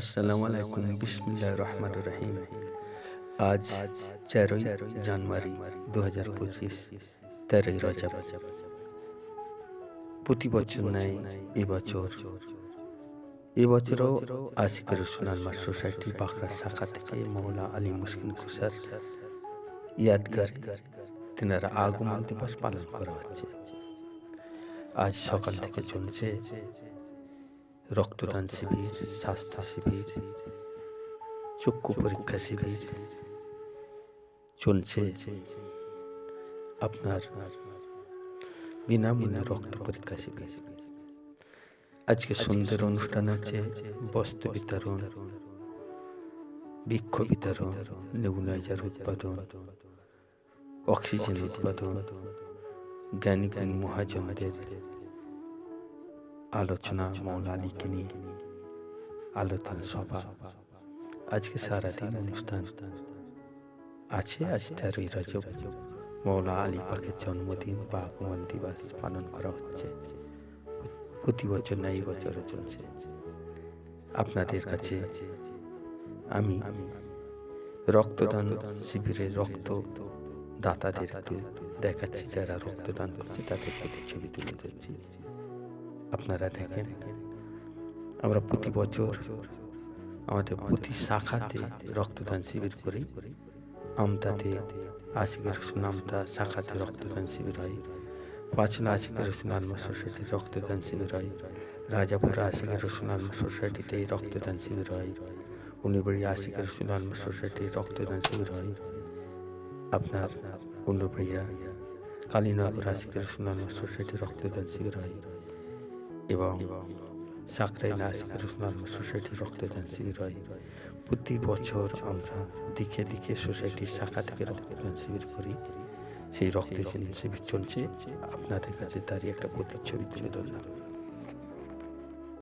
আসসালামু আলাইকুম। বিসমিল্লাহ রহমান রহিম। আজ তেরোই জানুয়ারি দু হাজার পঁচিশ তেরোই রজব। প্রতি বছর নেয় এবছর এবছরও আশিকের সুনালমার সোসাইটি বাঁকড়া শাখা থেকে মৌলা আলী মুসকিন কুসার ইয়াদগার তেনারা আগমন দিবস পালন করা হচ্ছে। আজ সকাল থেকে চলছে রক্তদান শিবির স্বাস্থ্য শিবির চক্ষু পরীক্ষা শিবির চলছে আপনার বিনামূল্যে রক্ত পরীক্ষা শিবির। আজকে সন্ধ্যের অনুষ্ঠান আছে বস্ত্র বিতরণ বৃক্ষ বিতরণ নেবুলাইজার উৎপাদন অক্সিজেন উৎপাদন জ্ঞানী জ্ঞানী মহাজনদের আলোচনা মৌলা আলীকে নিয়ে আলোচনা সভা। আজকে সারাদিন অনুষ্ঠান। আছে আজ তেরোই রজব। মৌলা আলী পাকের জন্মদিন বা আগমন দিবস পালন করা হচ্ছে। প্রতি বছর না, এই বছরও চলছে। আপনাদের কাছে আমি রক্তদান শিবিরে রক্ত দাতাদের একটু দেখাচ্ছি, যারা রক্তদান করছে, তাদের প্রতি ছবি তুলে ধরছি। আপনারা দেখেন, আমরা প্রতি বছর আমাদের প্রতি শাখাতে রক্তদান শিবির করি। আমতাতে আশিকের সুনামতা শাখাতে রক্তদান শিবির হয়। পাঁচলা আশিকের সুনালমা সোসাইটির রক্তদান শিবির হয়। রাজাপুর আশিকের সুনালমা সোসাইটিতে রক্তদান শিবির হয়। উনিবাড়ি আশিকের সুনালমা সোসাইটির রক্তদান শিবির হয়। আপনার উন্নবাড়িয়া কালীনগর আশিকের সুনালমা সোসাইটির রক্তদান শিবির হয়। এবং সাকরাইল উসমান সোসাইটির রক্তদান শিবির হয় প্রতি বছর আমরা দিকে দিকে সোসাইটির শাখা থেকে রক্তদান শিবির করি। সেই রক্তদান শিবির চলছে। আপনাদের কাছে তারই একটা প্রতিচ্ছবি তুলে ধরলাম।